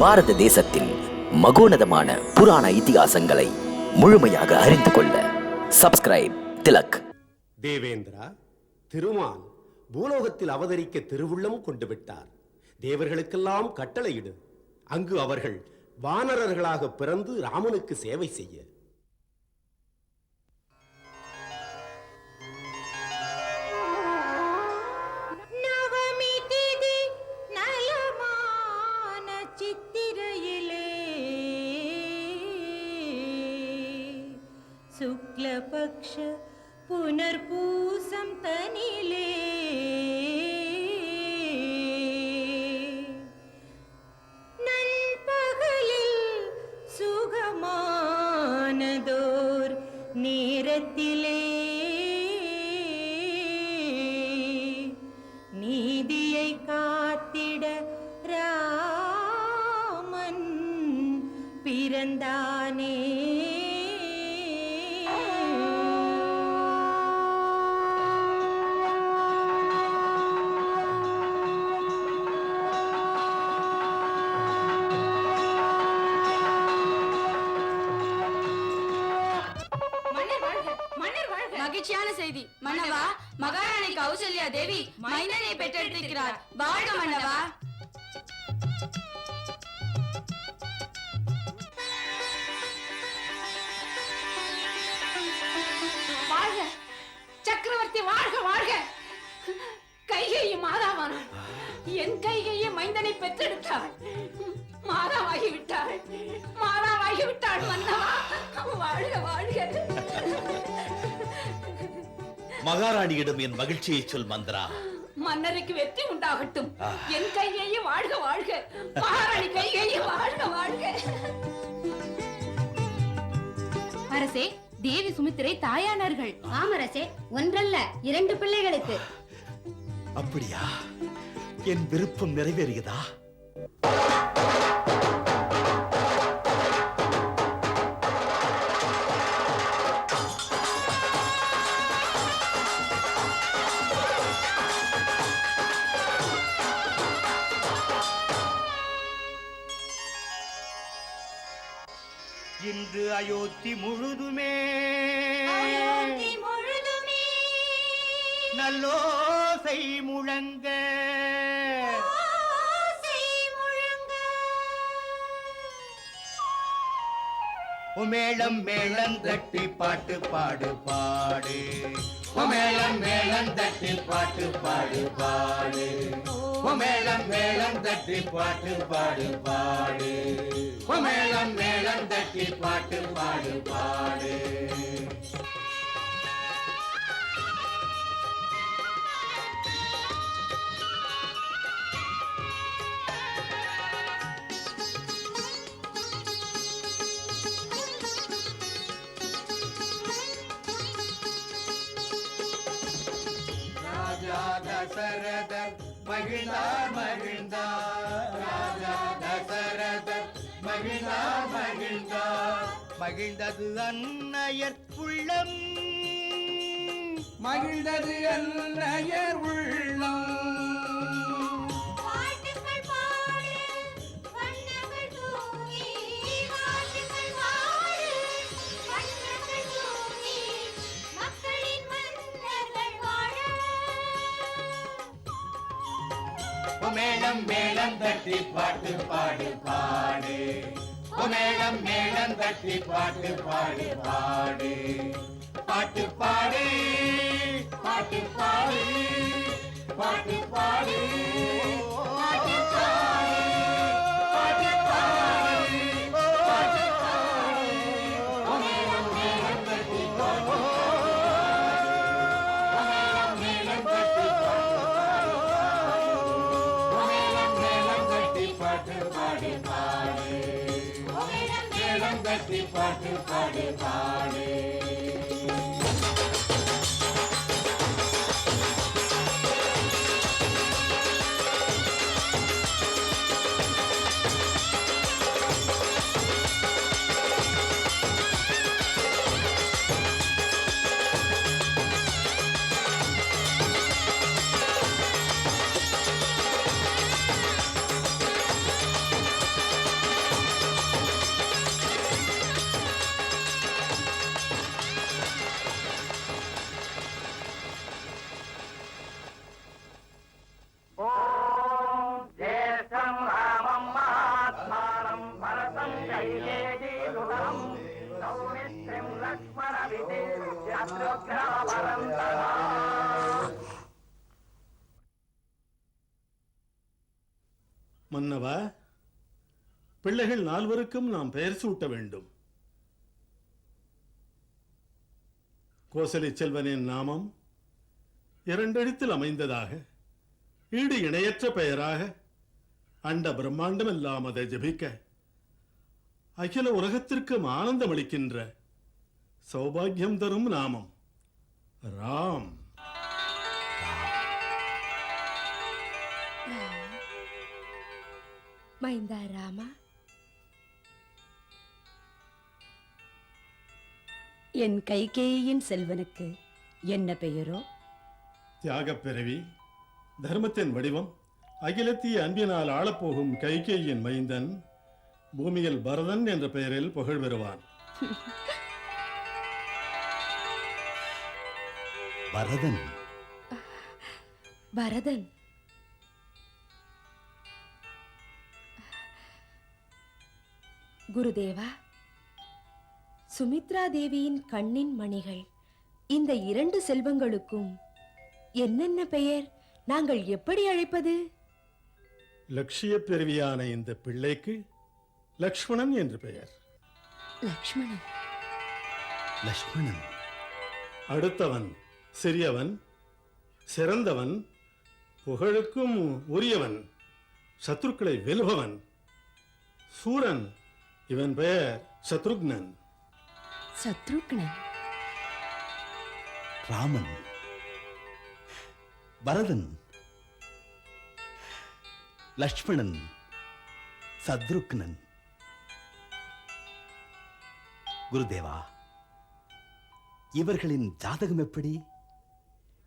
பாரத தேசத்தின் மகோனதமான புராண இதிகாசங்களை முழுமையாக அறிந்து கொள்ள சப்ஸ்கிரைப் திலக். தேவேந்திரா திருமால் பூலோகத்தில் அவதரிக்க திருவுள்ளம் கொண்டு விட்டார். தேவர்களுக்கெல்லாம் கட்டளையிடு. அங்கு அவர்கள் வானரர்களாக பிறந்து ராமனுக்கு சேவை செய்ய. மன்னவா மகாராணி கௌசல்யா தேவி மைந்தனை பெற்றெடுத்திருக்கிறார். வாழ்க மன்னவா. வாழ்க. சக்கரவர்த்தி வாழ்க வாழ்க. கைகையை மாதாவான. என் கைகையை மைந்தனை பெற்றெடுத்தாள். மாதாவாகி விட்டாள் மாதாவாகி விட்டாள் மன்னவா. வாழ்க வாழ்க. மகாராணியிடம் என் மகிழ்ச்சியை சொல் மந்திரா. மன்னருக்கு வெற்றி உண்டாகட்டும். என் கைகையை வாழ்க வாழ்க. மகாராணி கைகையை வாழ்க வாழ்க. அரசே தேவி சுமித்திரை தாயானார்கள். ஆமரசே ஒன்றல்ல இரண்டு பிள்ளைகளுக்கு. அப்படியா? என் விருப்பம் நிறைவேறியதா? இன்று அயோத்தி முழுதுமே. முழுதுமே. நல்லோசை முழங்க. மேளம் மேளம் தட்டி பாட்டு பாடு பாடு. மேளம் மேளம் தட்டி பாட்டு பாடு பாடு மேளம் மேளம் தட்டி பாட்டு பாடு பாடு மேளம் மேளம் தட்டி பாட்டு பாடு பாடு மகிழ்ந்தார் மகிழ்ந்தார் ராஜா தசரதர் மகிழ்ந்தார் மகிழ்ந்தார் மகிழ்ந்தது அன்னையர் உள்ளம். மகிழ்ந்தது அன்னையர் உள்ளம். மேளம் மேளம் தட்டி பாட்டு பாடு பாடு. மேளம் மேளம் தட்டி பாட்டு பாடு பாடு. பாட்டு பாடு பாட்டு பாடு பாட்டு பாடு. பாட்டு பாடு பாடு மன்னவா பிள்ளைகள் நால்வருக்கும் நாம் பெயர் சூட்ட வேண்டும். கோசலி செல்வனின் நாமம் இரண்டெழுத்தில் அமைந்ததாக ஈடு இணையற்ற பெயராக அண்ட பிரம்மாண்டம் எல்லாம் அதை ஜபிக்க அகில உலகத்திற்கும் ஆனந்தம் அளிக்கின்ற சௌபாகியம் தரும் நாமம். ராம். மைந்தா ராமா. என் கைகேயின் செல்வனுக்கு என்ன பெயரோ? தியாகப் பிறவி தர்மத்தின் வடிவம் அகிலத்திய அன்பினால் ஆளப்போகும் கைகேயின் மைந்தன் பூமியில் பரதன் என்ற பெயரில் புகழ் பெறுவான் பரதன். பரதன். குருதேவா சுமித்ரா தேவியின் கண்ணின் மணிகள் இந்த இரண்டு செல்வங்களுக்கும் என்னென்ன பெயர் நாங்கள் எப்படி அழைப்பது? லட்சிய பிறவியான இந்த பிள்ளைக்கு லக்ஷ்மணன் என்று பெயர். லக்ஷ்மணன். லக்ஷ்மணன். அடுத்தவன் சிறியவன் சிறந்தவன் புகழுக்கும் உரியவன் சத்ருக்களை வெல்பவன். சூரன் இவன் பெயர் சத்ருக்னன். சத்ருக்னன். ராமன். பரதன். லக்ஷ்மணன். சத்ருக்னன். குருதேவா இவர்களின் ஜாதகம் எப்படி?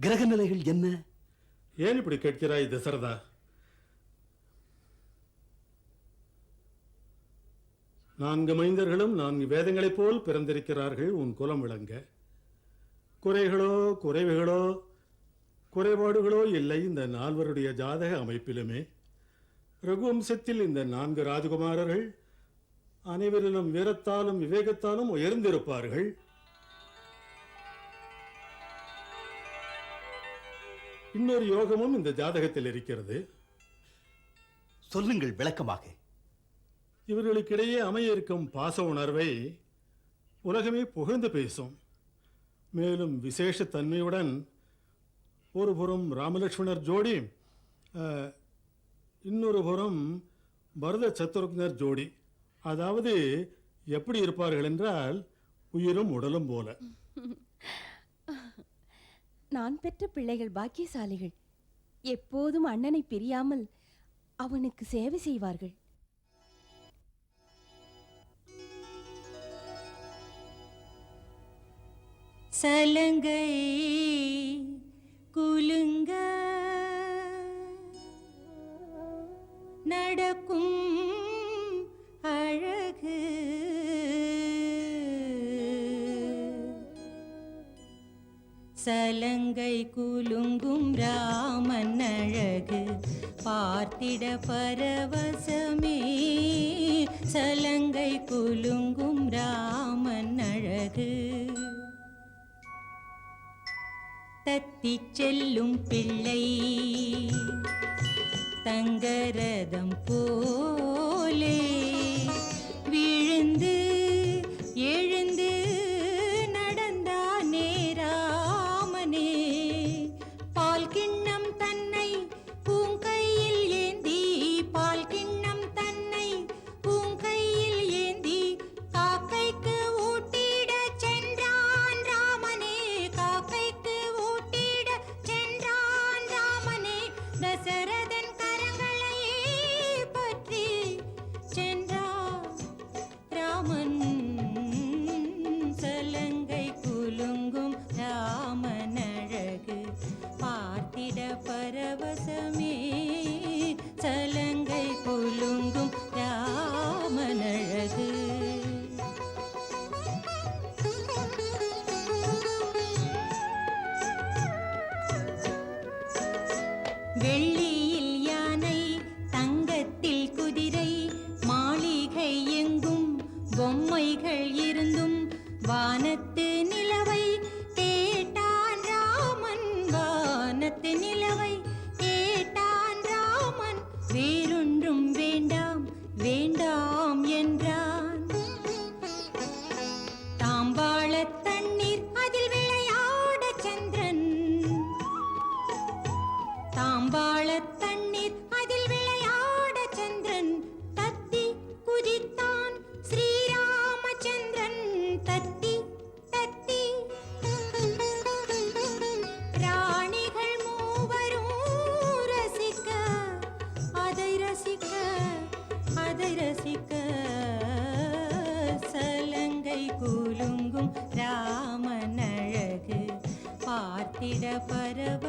கிரக நிலைகள் என்ன? ஏன் இப்படி கேட்கிறாய் தசரதா? நான்கு மைந்தர்களும் நான்கு வேதங்களைப் போல் பிறந்திருக்கிறார்கள் உன் குலம் விளங்க. குறைகளோ குறைவுகளோ குறைபாடுகளோ இல்லை இந்த நால்வருடைய ஜாதக அமைப்பிலுமே. ரகுவம்சத்தில் இந்த நான்கு ராஜகுமாரர்கள் அனைவரிலும் வீரத்தாலும் விவேகத்தாலும் உயர்ந்திருப்பார்கள். இன்னொரு யோகமும் இந்த ஜாதகத்தில் இருக்கிறது. சொல்லுங்கள் விளக்கமாக. இவர்களுக்கிடையே அமைய இருக்கும் பாச உணர்வை உலகமே புகழ்ந்து பேசும். மேலும் விசேஷ தன்மையுடன் ஒரு புறம் ராமலட்சுமணர் ஜோடி இன்னொரு புறம் பரத சத்ருக்னர் ஜோடி. அதாவது எப்படி இருப்பார்கள் என்றால் உயிரும் உடலும் போல. நான் பெற்ற பிள்ளைகள் பாக்கியசாலிகள். எப்போதும் அண்ணனை பிரியாமல் அவனுக்கு சேவை செய்வார்கள். சலங்கை கங்கை குலுங்கும் ராமன் அழகு பார்த்திட பரவசமே. சலங்கை குலுங்கும் ராமன் அழகு தத்தி செல்லும் பிள்ளை தங்கரதம் போலே. குலுங்கும் குலுங்கும் ராமனழகு பார்த்திட பரவ